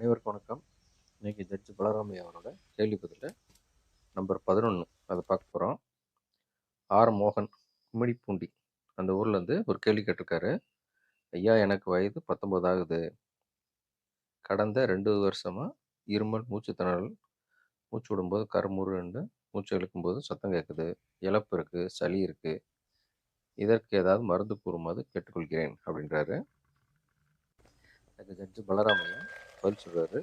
அனைவருக்கும் வணக்கம். இன்றைக்கி ஜட்ஜ் பலராமையா அவரோட கேள்வி பதில் நம்பர் பதினொன்று அதை பார்க்க போகிறோம் ஆர். மோகன் கும்மிடிப்பூண்டி அந்த ஊர்லேருந்து ஒரு கேள்வி கேட்டிருக்காரு. ஐயா எனக்கு வயது பத்தொம்போது ஆகுது. கடந்த ரெண்டு வருஷமாக இருமல் மூச்சு திணறல் மூச்சு விடும்போது கருமுருண்டு மூச்சு இழுக்கும்போது சத்தம் கேட்குது இழப்பு இருக்குது சளி இருக்குது இதற்கு ஏதாவது மருந்து கூறுமாறு கேட்டுக்கொள்கிறேன் அப்படின்றாரு. எனக்கு ஜட்ஜு பலராமையா பதில் சொல்கிறாரு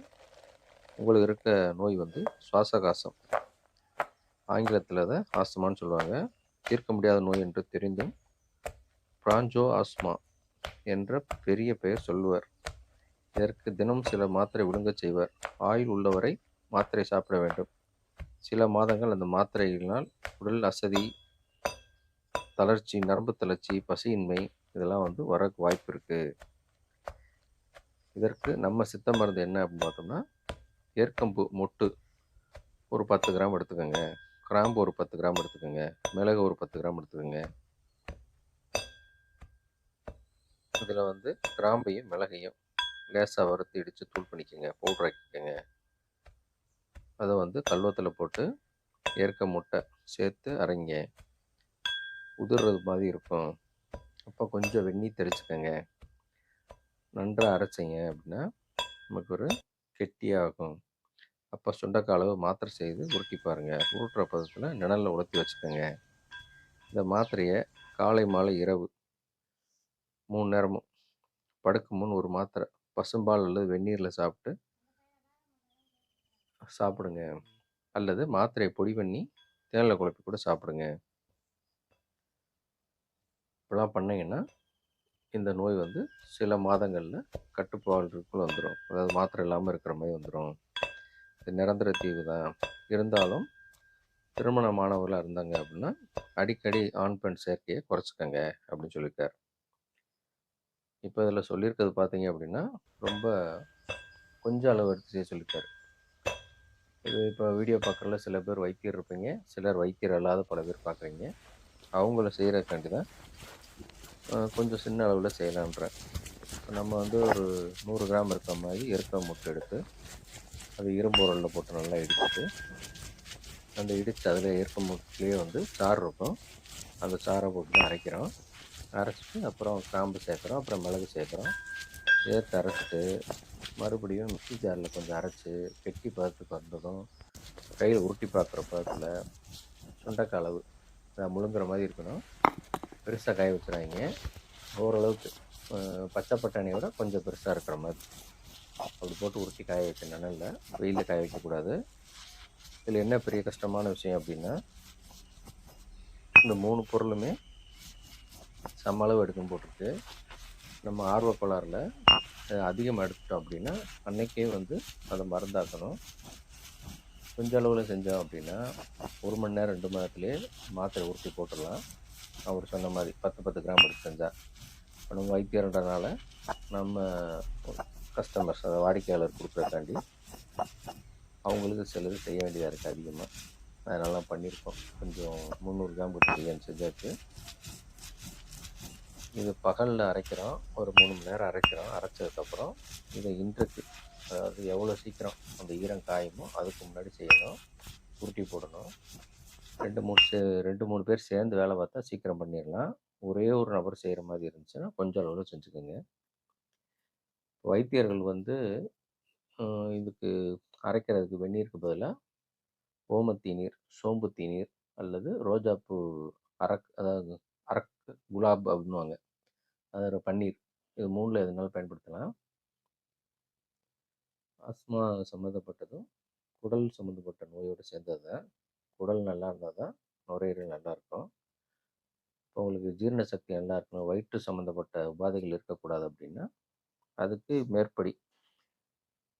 உங்களுக்கு இருக்க நோய் வந்து சுவாசகாசம். ஆங்கிலத்தில் அதை ஆஸ்துமான்னு சொல்லுவாங்க. தீர்க்க முடியாத நோய் என்று தெரிந்தும் பிராஞ்சோ ஆஸ்மா என்ற பெரிய பெயர் சொல்லுவார். இதற்கு தினம் சில மாத்திரை விழுங்கச் செய்வார். ஆயுள் உள்ளவரை மாத்திரை சாப்பிட வேண்டும். சில மாதங்கள் அந்த மாத்திரைகளினால் உடல் அசதி தளர்ச்சி நரம்பு தளர்ச்சி பசியின்மை இதெல்லாம் வந்து வர வாய்ப்பு இருக்குது இதற்கு நம்ம சித்த மருந்து என்ன அப்படின்னு பார்த்தோம்னா ஏற்கம்பு மொட்டு ஒரு பத்து கிராம் எடுத்துக்கோங்க. கிராம்பு ஒரு பத்து கிராம் எடுத்துக்கோங்க. மிளகு ஒரு பத்து கிராம் எடுத்துக்கோங்க. இதில் வந்து கிராம்பையும் மிளகையும் லேசாக வறுத்து இடித்து தூள் பண்ணிக்கோங்க. பவுட்ரு ஆக்கிக்கோங்க. அதை வந்து கல்வத்தில் போட்டு ஏற்க முட்டை சேர்த்து அரைங்க. உதிர்றது மாதிரி இருக்கும். அப்போ கொஞ்சம் வெந்நீர் தெளிச்சுக்கோங்க. நன்றாக அரைச்சிங்க அப்படின்னா நமக்கு ஒரு கெட்டியாகும். அப்போ சுண்டக்காய் அளவு மாத்திரை செய்து உருட்டி பாருங்கள் உருட்டுற பதத்தில் நிழலில் உலர்த்தி வச்சுக்கோங்க. இந்த மாத்திரையை காலை மாலை இரவு மூணு நேரமும் படுக்கும் முன் ஒரு மாத்திரை பசும்பால் அல்லது வெந்நீரில் சாப்பிட்டு சாப்பிடுங்க அல்லது மாத்திரையை பொடி பண்ணி தேனில் குழப்பி கூட சாப்பிடுங்க இப்படிலாம் பண்ணிங்கன்னா இந்த நோய் வந்து சில மாதங்களில் கட்டுப்பாடுக்குள் வந்துடும் அதாவது மாத்திரை இல்லாமல் இருக்கிற மாதிரி வந்துடும் இது நிரந்தர தீவு தான். இருந்தாலும் திருமணமானவர்களாக இருந்தாங்க அப்படின்னா அடிக்கடி ஆண் பெண் சேர்க்கையை குறைச்சிக்கங்க அப்படின்னு சொல்லியிருக்கார். இப்போ இதில் சொல்லியிருக்கிறது பார்த்தீங்க அப்படின்னா ரொம்ப கொஞ்சம் அளவு எடுத்து செய்ய சொல்லியிருக்காரு. இது இப்போ வீடியோ பார்க்குறதுல சில பேர் வைத்தியர் இருப்பீங்க சிலர் வைத்தியர் அல்லாத பல பேர் பார்க்குறீங்க அவங்கள செய்கிறக்காண்டி தான் கொஞ்சம் சின்ன அளவில் செய்யலான்றேன் இப்போ நம்ம வந்து ஒரு நூறு கிராம் இருக்க மாதிரி எருக்க முட்டை எடுத்து அது இரும்பு உரலில் போட்டு நல்லா இடிச்சிட்டு அந்த இடித்து அதில் இருக்க முட்டையிலே வந்து சாறு இருக்கும். அந்த சாறை போட்டு தான் அரைக்கிறோம். அரைச்சிட்டு அப்புறம் கிராம்பு சேர்க்குறோம் அப்புறம் மிளகு சேர்க்குறோம். சேர்த்து அரைச்சிட்டு மறுபடியும் மிக்ஸி ஜாரில் கொஞ்சம் அரைச்சி கெட்டி பதத்துக்கு வந்ததும் கையில் உருட்டி பார்க்குற பதத்தில் சுண்டைக்காய் அளவு அதை முழுங்குற மாதிரி இருக்கணும். பெருசாக காய வச்சுறாங்க ஓரளவுக்கு பச்சை பட்டாணியை விட கொஞ்சம் பெருசாக இருக்கிற மாதிரி. அப்படி போட்டு உருட்டி காய வைக்க நிழலில் வெயிலில் காய வைக்கக்கூடாது. இதில் என்ன பெரிய கஷ்டமான விஷயம் அப்படின்னா இந்த மூணு பொருளுமே சம அளவு எடுக்கும் போட்டிருக்கு. நம்ம ஆர்வ கோளாறில் அதிகமாக எடுத்துட்டோம் அப்படின்னா அன்னைக்கே வந்து அதை மருந்தாக்கணும் கொஞ்ச அளவில் செஞ்சோம் அப்படின்னா ஒரு மணி நேரம் ரெண்டு மணி நேரத்துலேயே மாத்திரை உருட்டி போட்டுடலாம். அவர் சொன்ன மாதிரி பத்து பத்து கிராம் எடுத்து செஞ்சால் இப்போ நம்ம வைத்தியர்ன்றனால நம்ம கஸ்டமர்ஸ் அதை வாடிக்கையாளர் கொடுக்குறக்காண்டி அவங்களுக்கு சிலது செய்ய வேண்டியதாக இருக்குது அதிகமாக அதனால பண்ணியிருக்கோம். கொஞ்சம் முந்நூறு கிராம் கொடுத்து பிரியாணி செஞ்சாச்சு. இது பகலில் அரைக்கிறோம். ஒரு மூணு மணி நேரம் அரைக்கிறோம். அரைச்சதுக்கப்புறம் இதை இன்றைக்கு அதாவது எவ்வளோ சீக்கிரம் அந்த ஈரம் காயுமோ அதுக்கு முன்னாடி செய்யணும். உருட்டி போடணும். ரெண்டு மூணு சே ரெண்டு மூணு பேர் சேர்ந்து வேலை பார்த்தா சீக்கிரம் பண்ணிடலாம் ஒரே ஒரு நபர் செய்கிற மாதிரி இருந்துச்சுன்னா கொஞ்சம் அளவில் செஞ்சுக்கோங்க. வைத்தியர்கள் வந்து இதுக்கு அரைக்கிறதுக்கு வெந்நீருக்கு பதிலாக ஓமத்தி நீர் சோம்பு தீநீர் அல்லது ரோஜாப்பூ அரக் அதாவது அரக் குலாப் அப்படின்னுவாங்க அதில் பன்னீர். இது மூணில் எதுனாலும் பயன்படுத்தலாம். ஆஸ்மா சம்மந்தப்பட்டதும் குடல் சம்மந்தப்பட்ட நோயோடு சேர்ந்தது தான் குடல் நல்லா இருந்தால் தான் நுரையீரல் நல்லா இருக்கும். இப்போ உங்களுக்கு ஜீரண சக்தி நல்லா இருக்கணும் வயிற்று சம்மந்தப்பட்ட உபாதைகள் இருக்கக்கூடாது அப்படின்னா அதுக்கு மேற்படி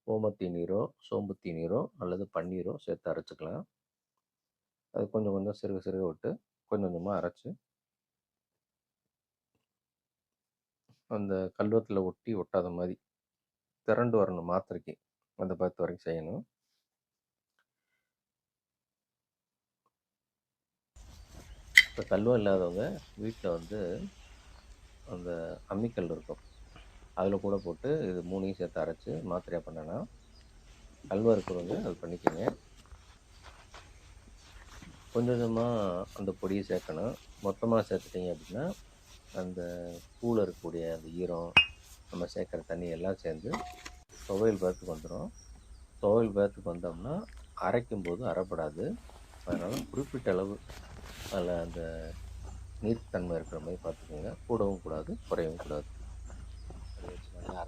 ஓமத்தி நீரோ சோம்புத்தி நீரோ அல்லது பன்னீரோ சேர்த்து அரைச்சிக்கலாம். அது கொஞ்சம் கொஞ்சம் சிறுக சிறுக விட்டு கொஞ்சம் கொஞ்சமாக அரைச்சி அந்த கல்வத்தில் ஒட்டி ஒட்டாத மாதிரி திரண்டு வரணும் மாத்திரைக்கு. அந்த பத்து வரைக்கும் செய்யணும். இப்போ கல்வம் இல்லாதவங்க வீட்டில் வந்து அந்த அம்மிக்கல் இருக்கும். அதில் கூட போட்டு இது மூணையும் சேர்த்து அரைச்சி மாத்திரையாக பண்ணனா கல்வா இருக்கிறவங்க அது பண்ணிக்கோங்க. கொஞ்சம் கொஞ்சமாக அந்த பொடியை சேர்க்கணும். மொத்தமாக சேர்த்துட்டிங்க அப்படின்னா அந்த பூவில் இருக்கக்கூடிய அந்த ஈரம் நம்ம சேர்க்குற தண்ணி எல்லாம் சேர்ந்து துவையல் பேத்துக்கு வந்துடும் துவையல் பேத்துக்கு வந்தோம்னா அரைக்கும் போது அரைப்படாது. அதனால் குறிப்பிட்ட அளவு அதில் அந்த நீர்த்தன்மை இருக்கிற மாதிரி பார்த்துக்கோங்க. கூடவும் கூடாது குறையவும் கூடாது. அதை வச்சு நல்லா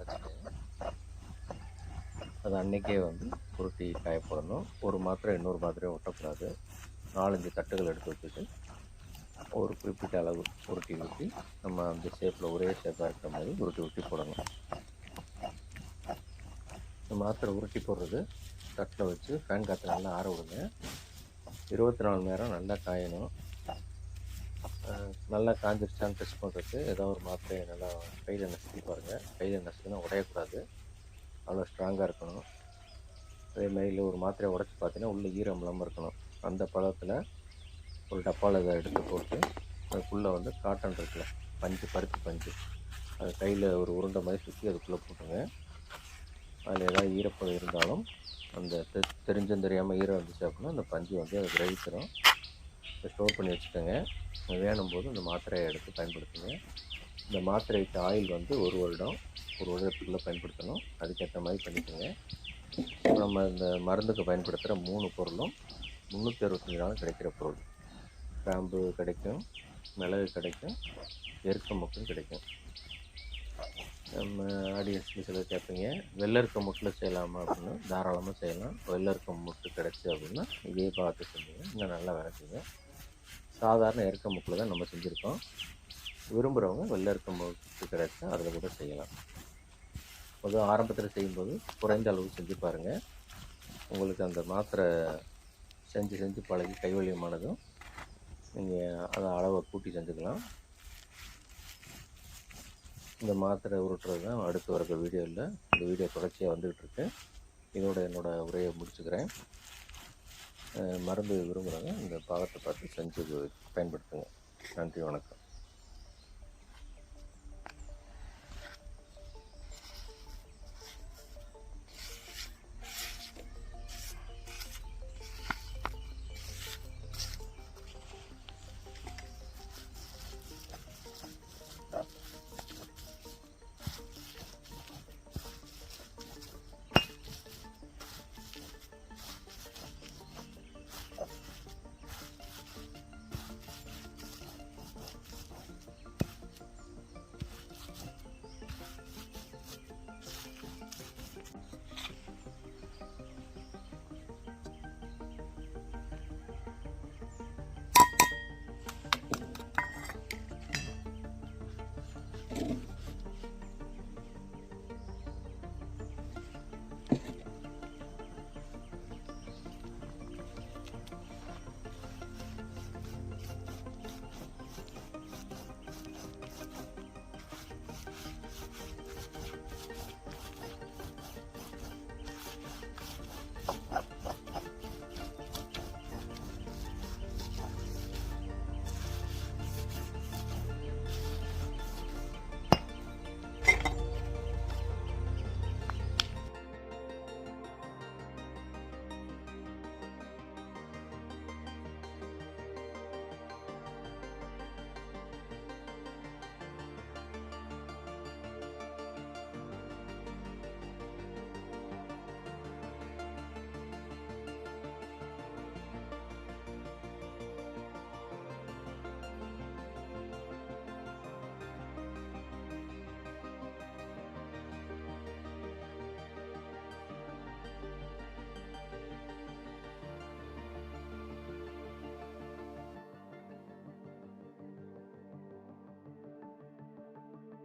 அது அன்றைக்கே வந்து உருட்டி காய போடணும். ஒரு மாத்திரை இன்னொரு மாத்திரையும் ஒட்டக்கூடாது. நாலஞ்சு தட்டுகள் எடுத்து வச்சுட்டு ஒரு குறிப்பிட்ட அளவு உருட்டி ஊற்றி நம்ம அந்த ஷேப்பில் ஒரே ஷேப்பாக இருக்கிற மாதிரி உருட்டி உருட்டி போடணும். இந்த மாத்திரை உருட்டி போடுறது தட்டில் வச்சு ஃபேன் காற்று நல்லா ஆற விடுங்க. இருபத்தி நாலு மணி நேரம் நல்லா காயணும். நல்லா காஞ்சிருச்சான்னு டெஸ்ட் பண்ணுறதுக்கு ஏதோ ஒரு மாத்திரையை நல்லா கையில் நசுக்கி பாருங்கள் கையில் நசுக்கினா உடையக்கூடாது. அவ்வளோ ஸ்ட்ராங்காக இருக்கணும். அதே மாதிரி ஒரு மாத்திரையை உடச்சி பார்த்தீங்கன்னா உள்ளே ஈரம் இல்லாமல் இருக்கணும். அந்த பழத்தில் ஒரு டப்பாவில் இதை எடுத்து போட்டு அதுக்குள்ளே வந்து காட்டன் இருக்குல்ல பஞ்சு பருத்தி பஞ்சு. அது கையில் ஒரு உருண்டை மாதிரி சுற்றி அதுக்குள்ளே போட்டுங்க அதில் ஏதாவது ஈரப்பதம் இருந்தாலும் அந்த தெ தெரிஞ்சும் தெரியாமல் ஈரம் இருந்துச்சு அப்படின்னா அந்த பஞ்சு வந்து அதை கிரகிச்சிடும் ஸ்டோர் பண்ணி வச்சுக்கோங்க. வேணும் போது அந்த மாத்திரையை எடுத்து பயன்படுத்துங்க. இந்த மாத்திரைக்கு ஆயில் வந்து ஒரு வருடம் ஒரு வருடத்துக்குள்ளே பயன்படுத்தணும். அதுக்கேற்ற மாதிரி பண்ணிக்கோங்க. நம்ம இந்த மருந்துக்கு பயன்படுத்துகிற மூணு பொருளும் முந்நூற்றி அறுபத்தஞ்சு நாள் கிடைக்கிற பொருள். கிராம்பு கிடைக்கும் மிளகு கிடைக்கும் எருக்க முக்கும் கிடைக்கும். நம்ம ஆடியன்ஸ்க்கு சிலர் கேட்பீங்க வெள்ளரிக்க முட்டில் செய்யலாமா அப்படின்னா தாராளமாக செய்யலாம். வெள்ளரிக்க முட்டு கிடச்சி அப்படின்னா இதே பார்த்து செஞ்சுங்க இன்னும் நல்லா விளக்குங்க சாதாரண எருக்க முக்கில் தான் நம்ம செஞ்சுருக்கோம். விரும்புகிறவங்க வெள்ளரிக்க முட்டு கிடச்சா அதில் கூட செய்யலாம். முதல் ஆரம்பத்தில் செய்யும்போது குறைந்த அளவு செஞ்சு பாருங்கள் உங்களுக்கு அந்த மாத்திரை செஞ்சு செஞ்சு பழகி கைவல்யமானதும் நீங்கள் அதை அளவை கூட்டி செஞ்சுக்கலாம். இந்த மாத்திரை உருட்டுறது தான் அடுத்து வர வீடியோவில் இந்த வீடியோ தொடர்ச்சியாக வந்துகிட்டு இருக்கு. இதோட என்னோடய உரையை முடிச்சுக்கிறேன். மருந்து விரும்புகிறவங்க இந்த பாகத்தை பார்த்து செஞ்சு பயன்படுத்துங்க. நன்றி வணக்கம்.